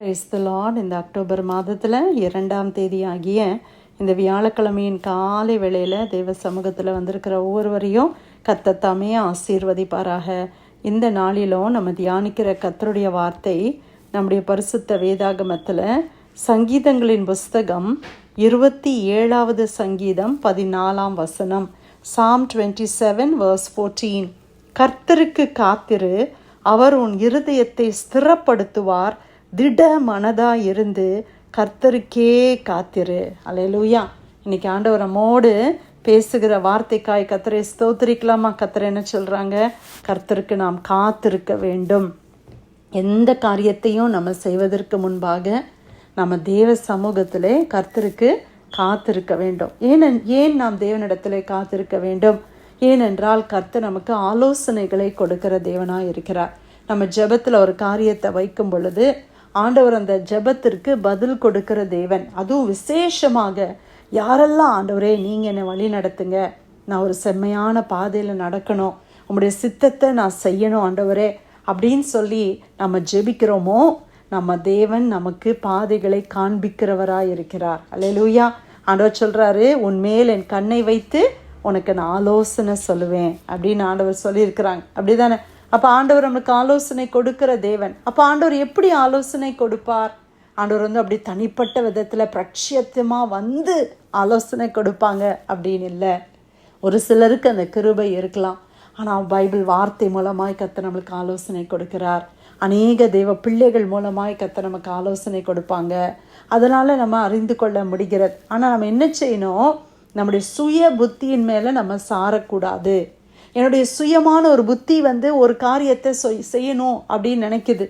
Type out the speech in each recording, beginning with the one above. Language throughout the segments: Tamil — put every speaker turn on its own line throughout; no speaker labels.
Praise இந்த அக்டோபர் மாதத்தில் இரண்டாம் தேதி ஆகிய இந்த வியாழக்கிழமையின் காலை வேளையில் தெய்வ சமூகத்தில் வந்திருக்கிற ஒவ்வொருவரையும் கத்தத்தாமே ஆசீர்வதிப்பாராக. இந்த நாளிலும் நம்ம தியானிக்கிற கத்தருடைய வார்த்தை நம்முடைய பரிசுத்த வேதாகமத்தில் சங்கீதங்களின் புஸ்தகம் இருபத்தி ஏழாவது சங்கீதம் பதினாலாம் வசனம். Psalm twenty seven verse fourteen கர்த்தருக்கு காத்திரு அவர் உன் இருதயத்தை ஸ்திரப்படுத்துவார் திட மனதாக இருந்து கர்த்தருக்கே காத்திரு. அலையலூயா. இன்னைக்கு ஆண்டவர் நம்மோடு பேசுகிற வார்த்தைக்காய் கத்தரை ஸ்தோத்திரிக்கலாமா? கத்தர் என்ன சொல்கிறாங்க கர்த்தருக்கு நாம் காத்திருக்க வேண்டும். எந்த காரியத்தையும் நம்ம செய்வதற்கு முன்பாக நம்ம தேவ சமூகத்திலே கர்த்தருக்கு காத்திருக்க வேண்டும். ஏன் ஏன் நாம் தேவனிடத்திலே காத்திருக்க வேண்டும்? ஏனென்றால் கர்த்தர் நமக்கு ஆலோசனைகளை கொடுக்கிற தேவனாக இருக்கிறார். நம்ம ஜெபத்தில் ஒரு காரியத்தை வைக்கும் பொழுது ஆண்டவர் அந்த ஜெபத்திற்கு பதில் கொடுக்கிற தேவன். அதுவும் விசேஷமாக யாரெல்லாம் ஆண்டவரே நீங்கள் என்னை வழி நடத்துங்க. நான் ஒரு செம்மையான பாதையில் நடக்கணும். உங்களுடைய சித்தத்தை நான் செய்யணும் ஆண்டவரே அப்படின்னு சொல்லி நம்ம ஜெபிக்கிறோமோ நம்ம தேவன் நமக்கு பாதைகளை காண்பிக்கிறவராக இருக்கிறார் அல்லேலூயா ஆண்டவர் சொல்கிறாரு உன் மேல் என் கண்ணை வைத்து உனக்கு நான் ஆலோசனை சொல்லுவேன் அப்படின்னு ஆண்டவர் சொல்லியிருக்கிறாங்க. அப்படிதானே? அப்போ ஆண்டவர் நம்மளுக்கு ஆலோசனை கொடுக்கிற தேவன். அப்போ ஆண்டவர் எப்படி ஆலோசனை கொடுப்பார்? ஆண்டவர் வந்து அப்படி தனிப்பட்ட விதத்தில் பிரட்சியத்தமாக வந்து ஆலோசனை கொடுப்பாங்க அப்படின்னு இல்லை. ஒரு சிலருக்கு அந்த கிருபை இருக்கலாம். ஆனால் பைபிள் வார்த்தை மூலமாய் கத்த நம்மளுக்கு ஆலோசனை கொடுக்கிறார். அநேக தெய்வ பிள்ளைகள் மூலமாய் கத்த நமக்கு ஆலோசனை கொடுப்பாங்க. அதனால் நம்ம அறிந்து கொள்ள முடிகிறது. ஆனால் நம்ம என்ன செய்யணும்? நம்முடைய சுய புத்தியின் மேலே நம்ம சாரக்கூடாது. என்னுடைய சுயமான ஒரு புத்தி வந்து ஒரு காரியத்தை செய்யணும் அப்படின்னு நினைக்குது.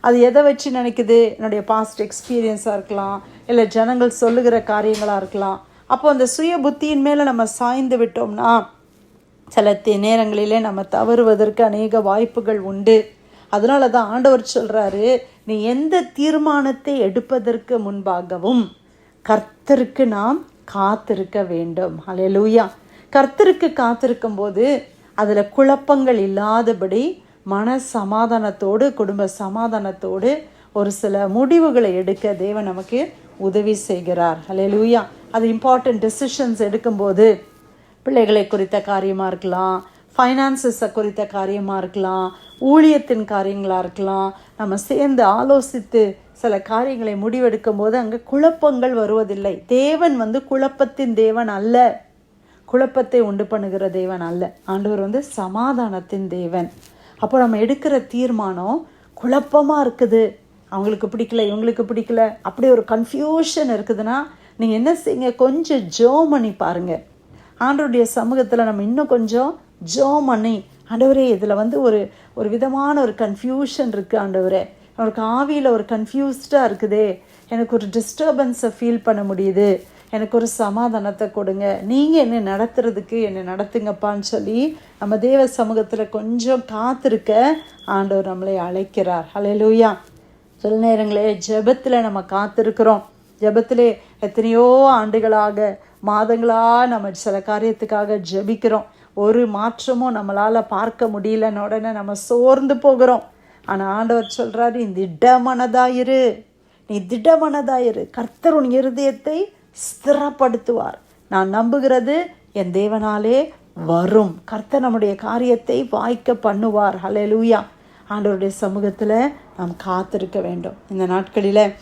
அது எதை வச்சு நினைக்குது? என்னுடைய பாஸ்ட் எக்ஸ்பீரியன்ஸாக இருக்கலாம் இல்லை ஜனங்கள் சொல்லுகிற காரியங்களாக இருக்கலாம். அப்போ அந்த சுய புத்தியின் மேலே நம்ம சாய்ந்து விட்டோம்னா சில நேரங்களிலே நம்ம தவறுவதற்கு அநேக வாய்ப்புகள் உண்டு. அதனால தான் ஆண்டவர் சொல்கிறாரு நீ எந்த தீர்மானத்தை எடுப்பதற்கு முன்பாகவும் கர்த்தருக்கு நாம் காத்திருக்க வேண்டும். அலையலூயா கர்த்தருக்கு காத்திருக்கும் போது அதில் குழப்பங்கள் இல்லாதபடி மன சமாதானத்தோடு குடும்ப சமாதானத்தோடு ஒரு சில முடிவுகளை எடுக்க தேவன் நமக்கு உதவி செய்கிறார். அலையலூயா அது இம்பார்ட்டன்ட் டெசிஷன்ஸ் எடுக்கும்போது பிள்ளைகளை குறித்த காரியமாக இருக்கலாம் ஃபைனான்சஸை குறித்த காரியமாக இருக்கலாம் ஊழியத்தின் காரியங்களாக இருக்கலாம் நம்ம சேர்ந்து ஆலோசித்து சில காரியங்களை முடிவெடுக்கும் போது அங்கே குழப்பங்கள் வருவதில்லை. தேவன் வந்து குழப்பத்தின் தேவன் அல்ல. குழப்பத்தை உண்டு பண்ணுகிற தேவன் அல்ல. ஆண்டவர் வந்து சமாதானத்தின் தேவன். அப்போ நம்ம எடுக்கிற தீர்மானம் குழப்பமாக இருக்குது. அவங்களுக்கு பிடிக்கல இவங்களுக்கு பிடிக்கல. அப்படி ஒரு கன்ஃபியூஷன் இருக்குதுன்னா நீங்கள் என்ன செய்யுங்க? கொஞ்சம் ஜோ பண்ணி பாருங்கள் ஆண்டவருடைய சமூகத்தில் நம்ம இன்னும் கொஞ்சம் ஜோ பண்ணி ஆண்டவரே இதில் வந்து ஒரு ஒரு விதமான ஒரு கன்ஃபியூஷன் இருக்குது ஆண்டவரே. அவருக்கு ஆவியில் ஒரு கன்ஃபியூஸ்டாக இருக்குதே. எனக்கு ஒரு டிஸ்டர்பன்ஸை ஃபீல் பண்ண முடியுது. எனக்கு ஒரு சமாதானத்தை கொடுங்க. நீங்கள் என்னை நடத்துறதுக்கு என்னை நடத்துங்கப்பான்னு சொல்லி நம்ம தேவ சமூகத்தில் கொஞ்சம் காத்திருக்க ஆண்டவர் நம்மளை அழைக்கிறார். அலையலூயா சில நேரங்களே ஜெபத்தில் நம்ம காத்திருக்கிறோம். ஜபத்திலே எத்தனையோ ஆண்டுகளாக மாதங்களாக நம்ம சில காரியத்துக்காக ஜெபிக்கிறோம். ஒரு மாற்றமும் நம்மளால் பார்க்க முடியலன்னு உடனே நம்ம சோர்ந்து போகிறோம். ஆனால் ஆண்டவர் சொல்கிறாரு நீ திடமனதாயிரு. நீ திடமனதாயிரு. கர்த்தர் உன் இருதயத்தை ஸ்திரப்படுத்துவார். நான் நம்புகிறது என் தேவனாலே வரும். கர்த்தர் நம்முடைய காரியத்தை வாய்க்க பண்ணுவார். ஹலெலூயா ஆண்டவருடைய சமூகத்தில் நாம் காத்திருக்க வேண்டும். இந்த நாட்களில்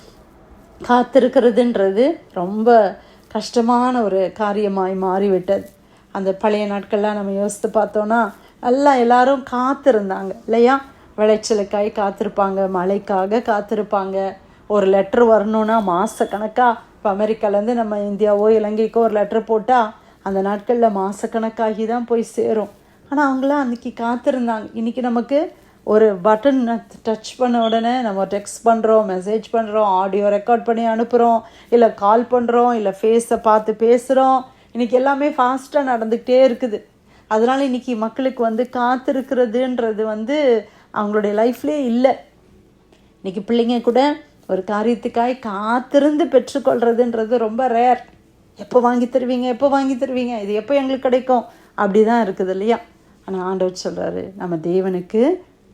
காத்திருக்கிறதுன்றது ரொம்ப கஷ்டமான ஒரு காரியமாய் மாறிவிட்டது. அந்த பழைய நாட்கள்லாம் நம்ம யோசித்து பார்த்தோன்னா எல்லாம் எல்லாரும் காத்திருந்தாங்க இல்லையா? விளைச்சலுக்காய் காத்திருப்பாங்க மழைக்காக காத்திருப்பாங்க. ஒரு லெட்ரு வரணுன்னா மாத கணக்காக இப்போ அமெரிக்காலேருந்து நம்ம இந்தியாவோ இலங்கைக்கோ ஒரு லெட்ரு போட்டால் அந்த நாட்களில் மாதக்கணக்காகி தான் போய் சேரும். ஆனால் அவங்களாம் அன்றைக்கி காத்திருந்தாங்க. இன்றைக்கி நமக்கு ஒரு பட்டன் டச் பண்ண உடனே நம்ம டெக்ஸ்ட் பண்ணுறோம் மெசேஜ் பண்ணுறோம் ஆடியோ ரெக்கார்ட் பண்ணி அனுப்புகிறோம் இல்லை கால் பண்ணுறோம் இல்லை ஃபேஸை பார்த்து பேசுகிறோம் இன்றைக்கி எல்லாமே ஃபாஸ்ட்டாக நடந்துக்கிட்டே இருக்குது. அதனால் இன்றைக்கி மக்களுக்கு வந்து காத்திருக்கிறதுன்றது வந்து அவங்களுடைய லைஃப்லேயே இல்லை. இன்றைக்கி பிள்ளைங்க கூட ஒரு காரியத்துக்காய் காத்திருந்து பெற்றுக்கொள்கிறதுன்றது ரொம்ப ரேர் எப்போ வாங்கி தருவீங்க எப்போ வாங்கி தருவீங்க இது எப்போ எங்களுக்கு கிடைக்கும்? அப்படி தான் இருக்குது இல்லையா? ஆனால் ஆண்டவர் சொல்கிறாரு நம்ம தேவனுக்கு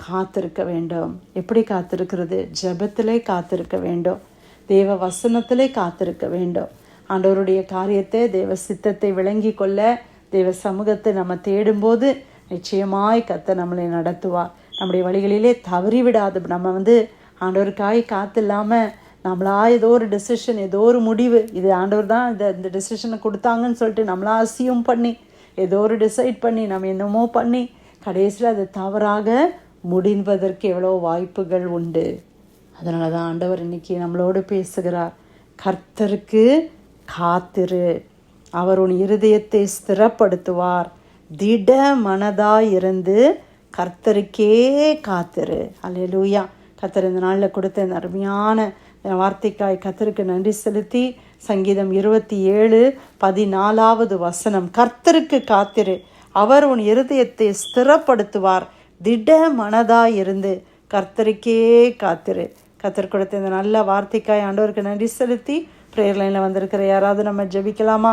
காத்திருக்க வேண்டும். எப்படி காத்திருக்கிறது? ஜபத்திலே காத்திருக்க வேண்டும். தேவ வசனத்திலே காத்திருக்க வேண்டும். ஆண்டவருடைய காரியத்தை தேவ சித்தத்தை விளங்கி கொள்ள தேவ சமூகத்தை நம்ம தேடும்போது நிச்சயமாய் கத்த நம்மளை நடத்துவார். நம்முடைய வழிகளிலே தவறி விடாது நம்ம வந்து ஆண்டவருக்காய் காத்து இல்லாமல் நம்மளா ஏதோ ஒரு டெசிஷன் ஏதோ ஒரு முடிவு இது ஆண்டவர் தான் இந்த இந்த டெசிஷனை கொடுத்தாங்கன்னு சொல்லிட்டு நம்மளா அசியும் பண்ணி ஏதோ ஒரு டிசைட் பண்ணி நம்ம என்னமோ பண்ணி கடைசியில் அது தவறாக முடிவதற்கு எவ்வளோ வாய்ப்புகள் உண்டு. அதனால தான் ஆண்டவர் இன்னைக்கு நம்மளோடு பேசுகிறார். கர்த்தருக்கு காத்திரு. அவர் உன் இருதயத்தை ஸ்திரப்படுத்துவார். திட மனதாக இருந்து கர்த்தருக்கே காத்திரு. அல்லேலூயா கத்தர் இந்த நாளில் கொடுத்த இந்த அருமையான வார்த்தைக்காய் கத்தருக்கு நன்றி செலுத்தி சங்கீதம் இருபத்தி ஏழு பதினாலாவது வசனம். கர்த்தருக்கு காத்திரு. அவர் உன் இருதயத்தை ஸ்திரப்படுத்துவார். திட மனதாய் இருந்து கர்த்தருக்கே காத்திரு. கத்தர் கொடுத்த இந்த நல்ல வார்த்தைக்காய் ஆண்டவருக்கு நன்றி செலுத்தி ப்ரேயர் லைனில் வந்திருக்கிற யாராவது நம்ம ஜெபிக்கலாமா?